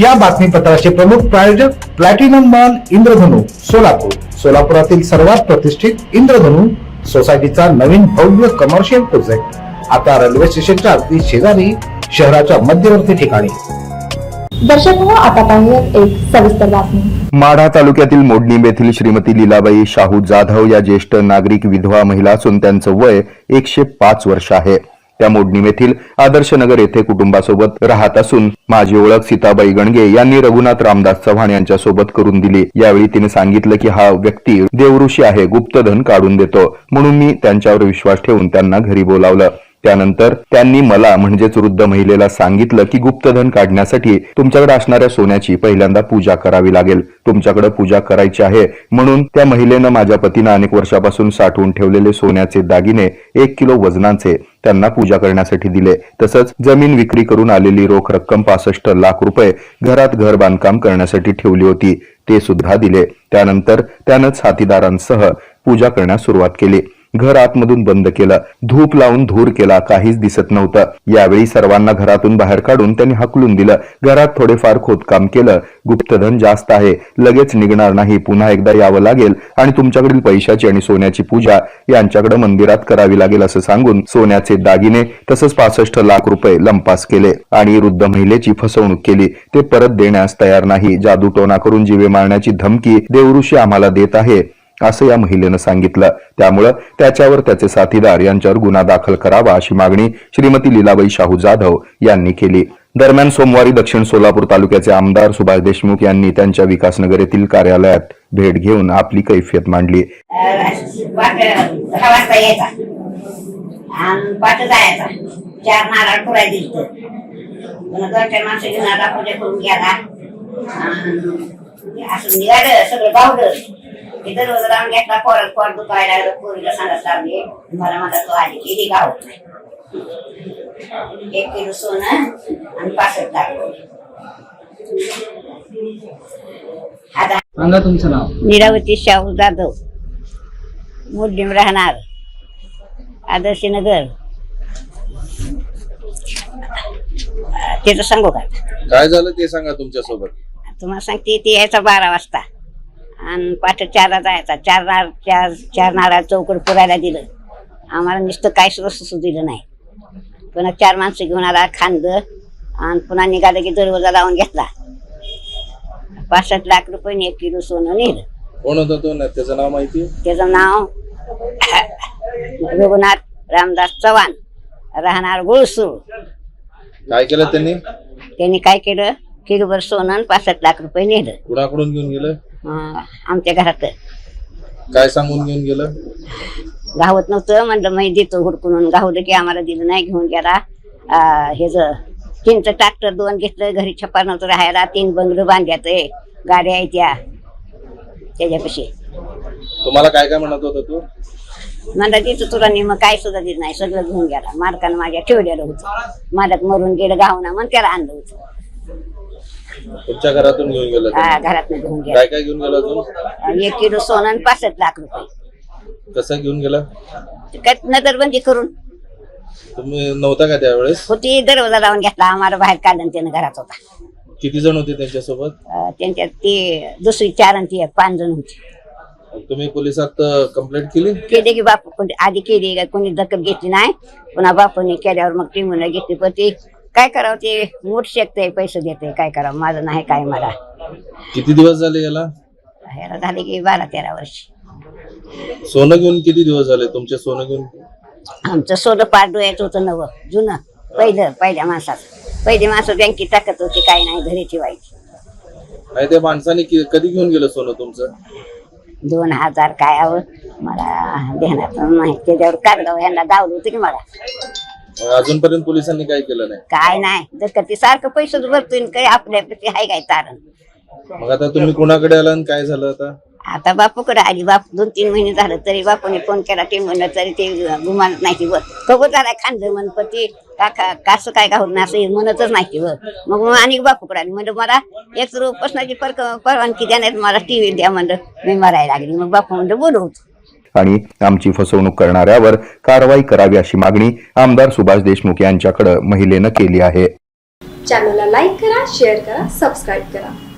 या बातमीपत्राचे प्रमुख प्रायोजक प्लॅटिनम मॉल इंद्रधनु सोलापूर. सोलापुरातील सर्वात प्रतिष्ठित इंद्रधनु सोसायटीचा नवीन भव्य कमर्शियल प्रोजेक्ट आता रेल्वे स्टेशनच्या अगदी शेजारी शहराच्या मध्यवर्ती ठिकाणी. दर्शक हो आता पाहूयात एक सविस्तर बातमी. माढा तालुक्यातील मोडणीब येथील श्रीमती लीलाबाई शाहू जाधव या ज्येष्ठ नागरिक विधवा महिला असून त्यांचं वय एकशे पाच वर्ष आहे. त्या मोडणी येथील आदर्श नगर येथे कुटुंबासोबत राहत असून माझी ओळख सीताबाई गणगे यांनी रघुनाथ रामदास चव्हाण यांच्या सोबत करून दिली. यावेळी तिने सांगितलं की हा व्यक्ती देवऋषी आहे गुप्तधन काढून देतो. म्हणून मी त्यांच्यावर विश्वास ठेवून त्यांना घरी बोलावलं. त्यानंतर त्यांनी मला म्हणजेच वृद्ध महिलेला सांगितलं की गुप्तधन काढण्यासाठी तुमच्याकडे असणाऱ्या सोन्याची पहिल्यांदा पूजा करावी लागेल. तुमच्याकडे पूजा करायची आहे. म्हणून त्या महिलेनं माझ्या पतीनं अनेक वर्षापासून साठवून ठेवलेले सोन्याचे दागिने एक किलो वजनाचे त्यांना पूजा करण्यासाठी दिले. तसंच जमीन विक्री करून आलेली रोख रक्कम पासष्ट लाख रुपये घरात घर बांधकाम करण्यासाठी ठेवली होती. ते सुद्धा दिले. त्यानंतर त्यानं साथीदारांसह पूजा करण्यास सुरुवात केली. घर आतमधून बंद केलं. धूप लावून धूर केला. काहीच दिसत नव्हतं. यावेळी सर्वांना घरातून बाहेर काढून त्यांनी हकलून दिलं. घरात थोडेफार खोदकाम केलं. गुप्तधन जास्त आहे. लगेच निघणार नाही. पुन्हा एकदा यावं लागेल. आणि तुमच्याकडील पैशाची आणि सोन्याची पूजा यांच्याकडे मंदिरात करावी लागेल असं सांगून सोन्याचे दागिने तसंच पासष्ट लाख रुपये लंपास केले. आणि वृद्ध महिलेची फसवणूक केली. ते परत देण्यास तयार नाही. जादूटोना करून जीवे मारण्याची धमकी देवऋषी आम्हाला देत आहे. असं या महिलेनं सांगितलं त्यामुळं त्याच्यावर त्याचे साथीदार यांच्यावर गुन्हा दाखल करावा अशी मागणी श्रीमती लीलाबाई शाहू जाधव यांनी केली दरम्यान सोमवारी दक्षिण सोलापूर तालुक्याचे आमदार सुभाष देशमुख यांनी त्यांच्या विकासनगर येथील कार्यालयात भेट घेऊन आपली कैफियत मांडली चार नारळ पुराय माणसं घेऊन पूजा करून असं निघालं सगळं गावलं ते दररोज राहून घेतला पोरात पोट दुखायला लागलं पोरीला सांगत लागले मला म्हणतात तो आली की गाव. एक किलो सोनं आणि पासष्ट टाकलं आता सांगा तुमचं नाव. नीरावती शाहू जाधव. मुलीम राहणार. आदर्श नगर. त्याचं सांगू का? काय झालं ते सांगा तुमच्यासोबत तुम्हाला सांगते ते यायचा बारा वाजता. आणि पाठ चारला जायचा. चार नार चार चार नारळ चौकड पुरायला दिलं. आम्हाला नुसतं काय सुद्धा सुसू दिलं नाही. पुन्हा चार माणसं घेऊन आला खांद आणि पुन्हा निघालं की दरवाजा लावून घेतला. पासष्ट लाख रुपये एक किलो सोनं नेलं. कोण होता तो? ना त्याचं नाव माहिती? त्याचं नाव रघुनाथ रामदास चव्हाण. राहणार गुळसूर. काय केलं त्यांनी? त्यांनी काय केलं? किलोभर सोनं आणि पासष्ट लाख रुपये नेलं. कुणाकडून घेऊन गेलं? अं, आमच्या घरात. काय सांगून घेऊन गेलं? गावत नव्हतं म्हणलं मी देतो हुडकून. गावलं की आम्हाला दिलं नाही घेऊन गेला. अं, हे ज तीनचं ट्रॅक्टर दोन घेतलं घरी छप्पर नव्हतं राहायला तीन बंगलं बांधल्यात गाड्या आहेत त्या त्याच्यापाशी. तुम्हाला काय काय म्हणत होता तो? म्हणलं तिथं तुला निम काय सुद्धा दिलं नाही सगळं घेऊन गेला. मालकानं माझ्या ठेवलेलं होतं. मालक मरून गेलं गावना म्हणून त्याला आणलं होतं. तुमच्या घरातून घेऊन गेलं हा. घरात घेऊन गेला. काय काय घेऊन गेला अजून? एक किलो सोनं आणि पासष्ट लाख रुपये. कसं घेऊन गेला? काय नजरबंदी करून. तुम्ही नव्हता का त्यावेळेस? होती दरवाजा लावून घेतला आम्हाला बाहेर काढलं आणि त्यानं घरात होता. किती जण होते त्यांच्यासोबत? अं, त्यांच्यात ते दुसरी चार आणि ती एक, पाच जण होती. तुम्ही पोलिसात कंप्लेंट केली? केले की बापू कोणी आधी केली कोणी दखल घेतली नाही. पुन्हा बापूने केल्यावर मग म्हणून घेतली पण ते काय करावं ते? मूठ शेकते पैसे देते. काय करावं? माझं नाही काय मला? किती दिवस झाले याला? ह्याला झाले की बारा तेरा वर्ष. सोनं घेऊन किती दिवस झाले? तुमचे सोनं घेऊन? आमचं सोनं पाठ डोळ्याचं होतं नवं जुनं. पहिलं पहिल्या माणसाचं पहिली माणसं बँकेत टाकत होती काही नाही घरी ठेवायची. नाही त्या माणसाने कि- कधी घेऊन गेलं सोनं तुमचं? दोन हजार काय हवं मला ध्यानात नाही त्याच्यावर कागदाव यांना दावलं होतं की मला. अजूनपर्यंत पोलिसांनी काय केलं नाही? काय नाही. जर ते सारखं पैसेच भरतोय आणि काही आपल्यापैकी आहे काय तारण? मग आता तुम्ही कुणाकडे आला आणि काय झालं आता? आता बापूकडे आली. बाप दोन तीन महिने झालं तरी बापूने फोन केला. ते म्हणलं तरी ते गुमानत नाही ती वर कबूत झालाय खांद म्हण पण ते काका कसं काय गावून असं म्हणतच नाही ती वर मग मग आणि बापूकडे आली. म्हणलं मला एक तर उपासनाची परक परवानगी देण्यात मला टीव्ही द्या म्हणलं. मी मरायला लागली. मग बापू म्हणलं बोलवतो आणि आमची फसवणूक करणाऱ्यावर कारवाई करावी अशी मागणी आमदार सुभाष देशमुख यांच्याकडे महिलेनं केली आहे. चॅनलला लाईक करा शेअर करा सबस्क्राईब करा.